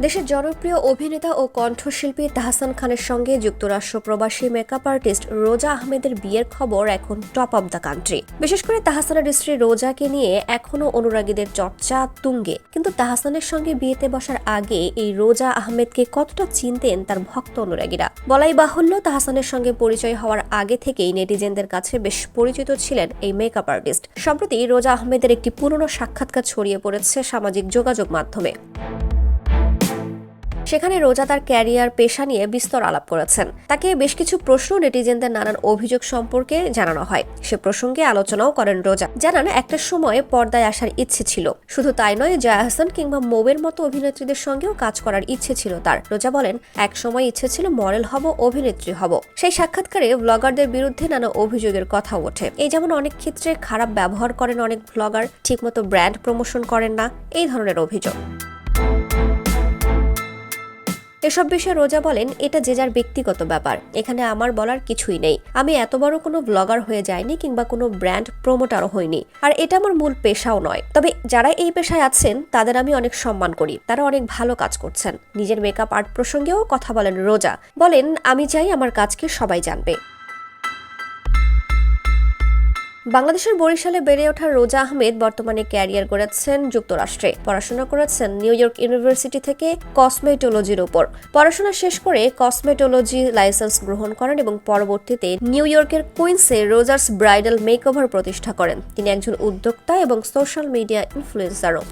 দেশের জনপ্রিয় অভিনেতা ও কণ্ঠশিল্পী তাহসান খানের সঙ্গে যুক্তরাষ্ট্র প্রবাসী মেকআপ আর্টিস্ট রোজা আহমেদের বিয়ের খবর এখন টপ অব দ্য কান্ট্রি বিশেষ করে তাহসানের স্ত্রী রোজাকে নিয়ে এখনও অনুরাগীদের চর্চা তুঙ্গে। কিন্তু তাহসানের সঙ্গে বিয়েতে বসার আগে এই রোজা আহমেদকে কতটা চিনতেন তার ভক্ত অনুরাগীরা? বলাই বাহুল্য, তাহসানের সঙ্গে পরিচয় হওয়ার আগে থেকেই নেটিজেনদের কাছে বেশ পরিচিত ছিলেন এই মেকআপ আর্টিস্ট সম্প্রতি রোজা আহমেদের একটি পুরনো সাক্ষাৎকার ছড়িয়ে পড়েছে সামাজিক যোগাযোগ মাধ্যমে। সেখানে রোজা তার ক্যারিয়ার, পেশা নিয়ে বিস্তর আলাপ করেছেন। তাকে বেশ কিছু প্রশ্ন নেটিজেনদের নানান অভিযোগ সম্পর্কে জানানো হয়। সে প্রসঙ্গে আলোচনাও করেন রোজা। জানান, একটা সময়ে পর্দায় আসার ইচ্ছে ছিল। শুধু তাই নয়, জয়া হাসান কিংবা মোবের মতো অভিনেত্রীদের সঙ্গেও কাজ করার ইচ্ছে ছিল তার। রোজা বলেন, এক সময় ইচ্ছে ছিল মডেল হব, অভিনেত্রী হব। সেই সাক্ষাৎকারে ব্লগারদের বিরুদ্ধে নানা অভিযোগের কথা ওঠে। এই যেমন অনেক ক্ষেত্রে খারাপ ব্যবহার করেন অনেক ব্লগার, ঠিকমতো ব্র্যান্ড প্রমোশন করেন না। এই ধরনের অভিযোগ। এসব বিষয়ে রোজা বলেন, এটা যে যার ব্যক্তিগত ব্যাপার। এখানে আমার বলার কিছুই নেই। আমি এত বড় কোনো ব্লগার হয়ে যাইনি কিংবা কোনো ব্র্যান্ড প্রমোটারও হইনি। আর এটা আমার মূল পেশাও নয়। তবে যারা এই পেশায় আছেন, তাদের আমি অনেক সম্মান করি। তারা অনেক ভালো কাজ করছেন। নিজের মেকআপ আর্ট প্রসঙ্গেও কথা বলেন রোজা। বলেন, আমি চাই আমার কাজকে সবাই জানবে। বাংলাদেশের বরিশালে বেড়ে ওঠা রোজা আহমেদ বর্তমানে ক্যারিয়ার গড়াচ্ছেন যুক্তরাষ্ট্রে। পড়াশোনা করেছেন নিউ ইয়র্ক ইউনিভার্সিটি থেকে কসমেটোলজির উপর। পড়াশোনা শেষ করে কসমেটোলজি লাইসেন্স গ্রহণ করেন এবং পরবর্তীতে নিউ ইয়র্কের কুইন্সে রোজার্স ব্রাইডাল মেকওভার প্রতিষ্ঠা করেন। তিনি একজন উদ্যোক্তা এবং সোশ্যাল মিডিয়া ইনফ্লুয়েন্সারও।